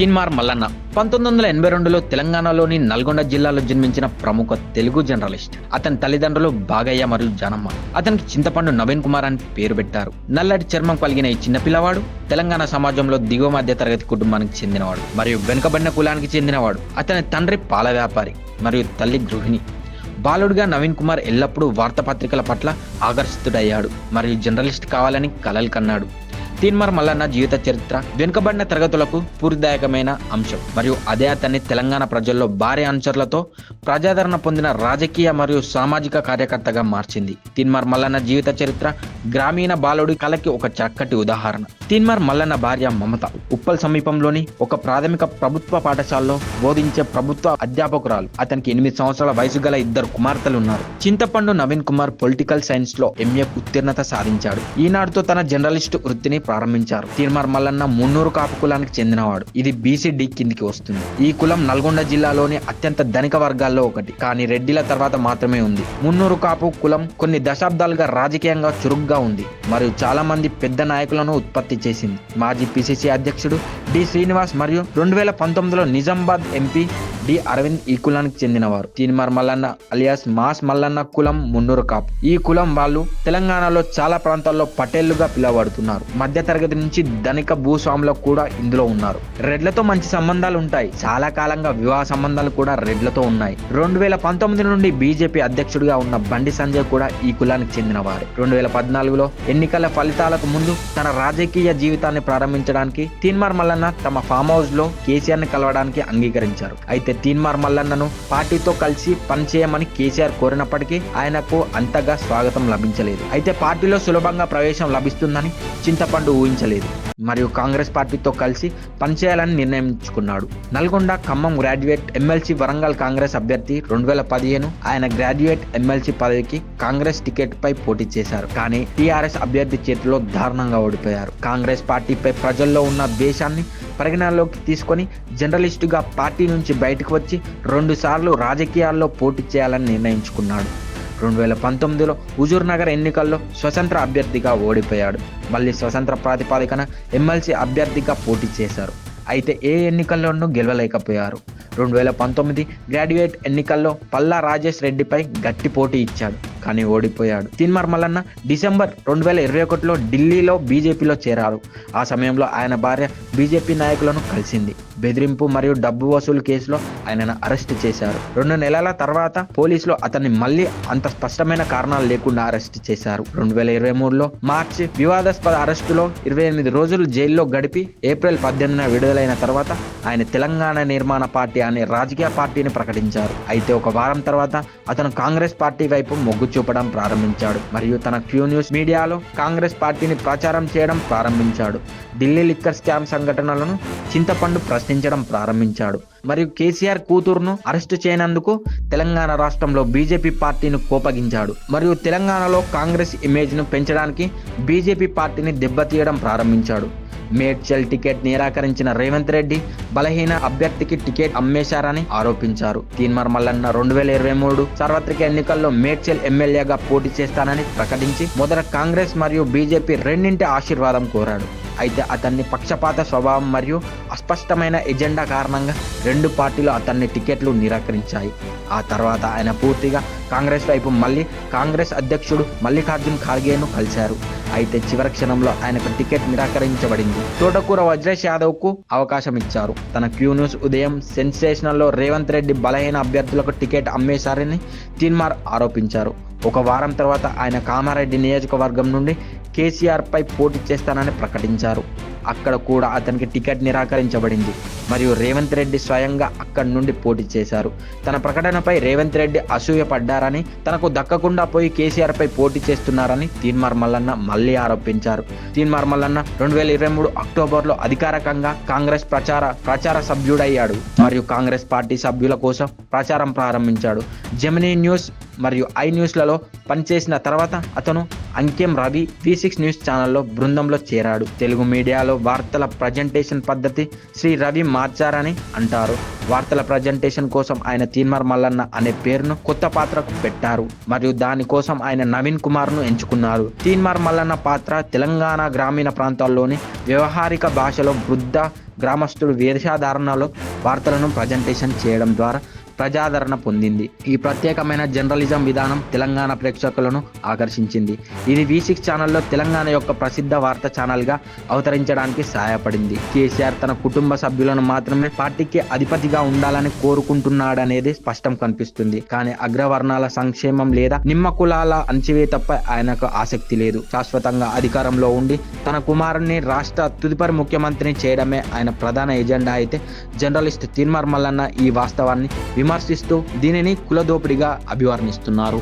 తీన్మార్ మల్లన్న. పంతొమ్మిది వందల ఎనభై రెండులో తెలంగాణలోని నల్గొండ జిల్లాలో జన్మించిన ప్రముఖ తెలుగు జర్నలిస్ట్. అతని తల్లిదండ్రులు బాగయ్య మరియు జానమ్మ. అతనికి చింతపండు నవీన్ కుమార్ అని పేరు పెట్టారు. నల్లటి చర్మం కలిగిన ఈ చిన్నపిల్లవాడు తెలంగాణ సమాజంలో దిగువ మధ్య తరగతి కుటుంబానికి చెందినవాడు మరియు వెనుకబడిన కులానికి చెందినవాడు. అతని తండ్రి పాల వ్యాపారి మరియు తల్లి గృహిణి. బాలుడిగా నవీన్ కుమార్ ఎల్లప్పుడూ వార్తాపత్రికల పట్ల ఆకర్షితుడయ్యాడు మరియు జర్నలిస్ట్ కావాలని కలలు కన్నాడు. తీన్మార్ మల్లన్న జీవిత చరిత్ర వెనుకబడిన తరగతులకు పూర్తిదాయకమైన అంశం. మరియు అదే అతన్ని తెలంగాణ ప్రజల్లో భారీ అనుచరులతో ప్రజాదరణ పొందిన రాజకీయ మరియు సామాజిక కార్యకర్తగా మార్చింది. తీన్మార్ మల్లన్న జీవిత చరిత్ర గ్రామీణ బాలుడి కళకి ఒక చక్కటి ఉదాహరణ. తీన్మార్ మల్లన్న భార్య మమత ఉప్పల్ సమీపంలోని ఒక ప్రాథమిక ప్రభుత్వ పాఠశాలలో బోధించే ప్రభుత్వ అధ్యాపకురాలు. అతనికి ఎనిమిది సంవత్సరాల వయసు గల ఇద్దరు కుమార్తెలు ఉన్నారు చింతపండు నవీన్ కుమార్ పొలిటికల్ సైన్స్లో ఎంఏ ఉత్తీర్ణత సాధించాడు. ఈనాడుతో తన జర్నలిస్టు వృత్తిని ప్రారంభించారు. తీర్మార్ మల్లన్న మున్నూరు కాపు కులానికి చెందినవాడు. ఇది బీసీ డి కిందికి వస్తుంది. ఈ కులం నల్గొండ జిల్లాలోని అత్యంత ధనిక వర్గాల్లో ఒకటి. కానీ రెడ్డిల తర్వాత మాత్రమే ఉంది. మున్నూరు కాపు కులం కొన్ని దశాబ్దాలుగా రాజకీయంగా చురుగ్గా ఉంది. మరియు చాలా మంది పెద్ద నాయకులను ఉత్పత్తి చేసింది. మాజీ పిసిసి అధ్యక్షుడు డి శ్రీనివాస్ మరియు రెండు వేల పంతొమ్మిదిలో నిజామాబాద్ ఎంపీ డి అరవింద్ ఈ కులానికి చెందినవారు. తీన్మార్ మల్లన్న అలియాస్ మాస్ మల్లన్న కులం మున్నూరు కాపు. ఈ కులం వాళ్ళు తెలంగాణలో చాలా ప్రాంతాల్లో పటేళ్ళుగా పిలువబడుతున్నారు. మధ్య తరగతి నుంచి ధనిక భూస్వాములకు కూడా ఇందులో ఉన్నారు. రెడ్లతో మంచి సంబంధాలు ఉంటాయి. చాలా కాలంగా వివాహ సంబంధాలు కూడా రెడ్లతో ఉన్నాయి. రెండు వేల పంతొమ్మిది నుండి బీజేపీ అధ్యక్షుడిగా ఉన్న బండి సంజయ్ కూడా ఈ కులానికి చెందినవారు. రెండు వేల పద్నాలుగులో ఎన్నికల ఫలితాలకు ముందు తన రాజకీయ జీవితాన్ని ప్రారంభించడానికి తీన్మార్ మల్లన్న తమ ఫామ్ హౌస్లో కేసీఆర్ని కలవడానికి అంగీకరించారు. అయితే తీన్మార్ మల్లన్నను పార్టీతో కలిసి పనిచేయమని కేసీఆర్ కోరినప్పటికీ ఆయనకు అంతగా స్వాగతం లభించలేదు. అయితే పార్టీలో సులభంగా ప్రవేశం లభిస్తుందని చింతపండు ఊహించలేదు. మరియు కాంగ్రెస్ పార్టీతో కలిసి పనిచేయాలని నిర్ణయించుకున్నాడు. నల్గొండ ఖమ్మం గ్రాడ్యుయేట్ ఎమ్మెల్సీ వరంగల్ కాంగ్రెస్ అభ్యర్థి రెండు వేల పదిహేను ఆయన గ్రాడ్యుయేట్ ఎమ్మెల్సీ పదవికి కాంగ్రెస్ టికెట్ పై పోటీ చేశారు. కానీ టీఆర్ఎస్ అభ్యర్థి చేతిలో దారుణంగా ఓడిపోయారు. కాంగ్రెస్ పార్టీపై ప్రజల్లో ఉన్న ద్వేషాన్ని పరిగణనలోకి తీసుకొని జర్నలిస్టుగా పార్టీ నుంచి బయటకు వచ్చి రెండుసార్లు రాజకీయాల్లో పోటీ చేయాలని నిర్ణయించుకున్నాడు. రెండు వేల పంతొమ్మిదిలో హుజూర్ నగర్ ఎన్నికల్లో స్వతంత్ర అభ్యర్థిగా ఓడిపోయాడు. మళ్ళీ స్వతంత్ర ప్రాతిపాదికన ఎమ్మెల్సీ అభ్యర్థిగా పోటీ చేశారు. అయితే ఏ ఎన్నికల్లోనూ గెలవలేకపోయారు. రెండు వేల పంతొమ్మిది గ్రాడ్యుయేట్ ఎన్నికల్లో పల్లా రాజేష్ రెడ్డిపై గట్టి పోటీ ఇచ్చాడు. కానీ ఓడిపోయాడు. తిన్మార్ మల్లన్న డిసెంబర్ రెండు వేల ఇరవై ఒకటిలో ఢిల్లీలో బీజేపీలో చేరారు. ఆ సమయంలో ఆయన భార్య బీజేపీ నాయకులను కలిసింది. బెదిరింపు మరియు డబ్బు వసూలు కేసులో ఆయనను అరెస్ట్ చేశారు. రెండు నెలల తర్వాత పోలీసులు అతన్ని మళ్ళీ అంత స్పష్టమైన కారణాలు లేకుండా అరెస్ట్ చేశారు. రెండు వేల ఇరవై మూడులో మార్చి వివాదాస్పద అరెస్టులో ఇరవై ఎనిమిది రోజులు జైల్లో గడిపి ఏప్రిల్ పద్దెనిమిదిన విడుదలైన తర్వాత ఆయన తెలంగాణ నిర్మాణ పార్టీ అనే రాజకీయ పార్టీని ప్రకటించారు. అయితే ఒక వారం తర్వాత అతను కాంగ్రెస్ పార్టీ వైపు మొగ్గు చూపడం ప్రారంభించాడు. మరియు తన క్యూ న్యూస్ మీడియాలో కాంగ్రెస్ పార్టీని ప్రచారం చేయడం ప్రారంభించాడు. ఢిల్లీ లిక్కర్ స్కామ్ సంఘటనలను చింతపండు ప్రశ్నించడం ప్రారంభించాడు. మరియు కేసీఆర్ కూతురును అరెస్టు చేయనందుకు తెలంగాణ రాష్ట్రంలో బీజేపీ పార్టీని కోపగించాడు. మరియు తెలంగాణలో కాంగ్రెస్ ఇమేజ్ను పెంచడానికి బీజేపీ పార్టీని దెబ్బతీయడం ప్రారంభించాడు. మేడ్చల్ టికెట్ నిరాకరించిన రేవంత్ రెడ్డి బలహీన అభ్యర్థికి టికెట్ అమ్మేశారని ఆరోపించారు. తీన్మార్ మల్లన్న రెండు వేల ఇరవై మూడు సార్వత్రిక ఎన్నికల్లో మేడ్చల్ ఎమ్మెల్యేగా పోటీ చేస్తానని ప్రకటించి మొదట కాంగ్రెస్ మరియు బీజేపీ రెండింటి ఆశీర్వాదం కోరాడు. అయితే అతన్ని పక్షపాత స్వభావం మరియు అస్పష్టమైన ఎజెండా కారణంగా రెండు పార్టీలు అతన్ని టికెట్లు నిరాకరించాయి. ఆ తర్వాత ఆయన పూర్తిగా కాంగ్రెస్ వైపు మళ్ళీ కాంగ్రెస్ అధ్యక్షుడు మల్లికార్జున్ ఖార్గేను కలిశారు. అయితే చివరి క్షణంలో ఆయనకు టికెట్ నిరాకరించబడింది. తోటకూర వజ్రేష్ యాదవ్కు అవకాశం ఇచ్చారు. తన క్యూ న్యూస్ ఉదయం సెన్సేషనల్లో రేవంత్ రెడ్డి బలహీన అభ్యర్థులకు టికెట్ అమ్మేశారని తీన్మార్ ఆరోపించారు. ఒక వారం తర్వాత ఆయన కామారెడ్డి నియోజకవర్గం నుండి కేసీఆర్పై పోటీ చేస్తానని ప్రకటించారు. అక్కడ కూడా అతనికి టికెట్ నిరాకరించబడింది. మరియు రేవంత్ రెడ్డి స్వయంగా అక్కడి నుండి పోటీ చేశారు. తన ప్రకటనపై రేవంత్ రెడ్డి అసూయపడ్డారని తనకు దక్కకుండా పోయి కేసీఆర్పై పోటీ చేస్తున్నారని తీన్మార్ మల్లన్న మళ్ళీ ఆరోపించారు. తీన్మార్ మల్లన్న రెండు వేల ఇరవై మూడు అక్టోబర్లో అధికారికంగా కాంగ్రెస్ ప్రచార ప్రచార సభ్యుడయ్యాడు. మరియు కాంగ్రెస్ పార్టీ సభ్యుల కోసం ప్రచారం ప్రారంభించాడు. జెమినీ న్యూస్ మరియు ఐ న్యూస్లలో పనిచేసిన తర్వాత అతను Ankem Ravi V six news ఛానల్లో బృందంలో చేరాడు. తెలుగు మీడియాలో వార్తల ప్రజెంటేషన్ పద్ధతి శ్రీ రవి మార్చారని అంటారు. వార్తల ప్రజెంటేషన్ కోసం ఆయన తీన్మార్ మల్లన్న అనే పేరును కొత్త పాత్రకు పెట్టారు. మరియు దానికోసం ఆయన నవీన్ కుమార్ను ఎంచుకున్నారు. తీన్మార్ మల్లన్న పాత్ర తెలంగాణ గ్రామీణ ప్రాంతాల్లోని వ్యవహారిక భాషలో వృద్ధ గ్రామస్తుడు వేషాధారణలో వార్తలను ప్రజెంటేషన్ చేయడం ద్వారా ప్రజాదరణ పొందింది. ఈ ప్రత్యేకమైన జర్నలిజం విధానం తెలంగాణ ప్రేక్షకులను ఆకర్షించింది. ఇది వి సిక్స్ ఛానల్లో తెలంగాణ యొక్క ప్రసిద్ధ వార్తా ఛానల్గా అవతరించడానికి సహాయపడింది. కేసీఆర్ తన కుటుంబ సభ్యులను మాత్రమే పార్టీకి అధిపతిగా ఉండాలని కోరుకుంటున్నాడనేది స్పష్టం కనిపిస్తుంది. కానీ అగ్రవర్ణాల సంక్షేమం లేదా నిమ్మ కులాల అణచివేతపై ఆయనకు ఆసక్తి లేదు. శాశ్వతంగా అధికారంలో ఉండి తన కుమారుణ్ణి రాష్ట్ర తుదిపరి ముఖ్యమంత్రిని చేయడమే ఆయన ప్రధాన ఎజెండా అయితే జర్నలిస్ట్ తిన్మర్ మల్లన్న ఈ వాస్తవాన్ని విమర్శిస్తూ దీనిని కులదోపిడిగా అభివర్ణిస్తున్నారు.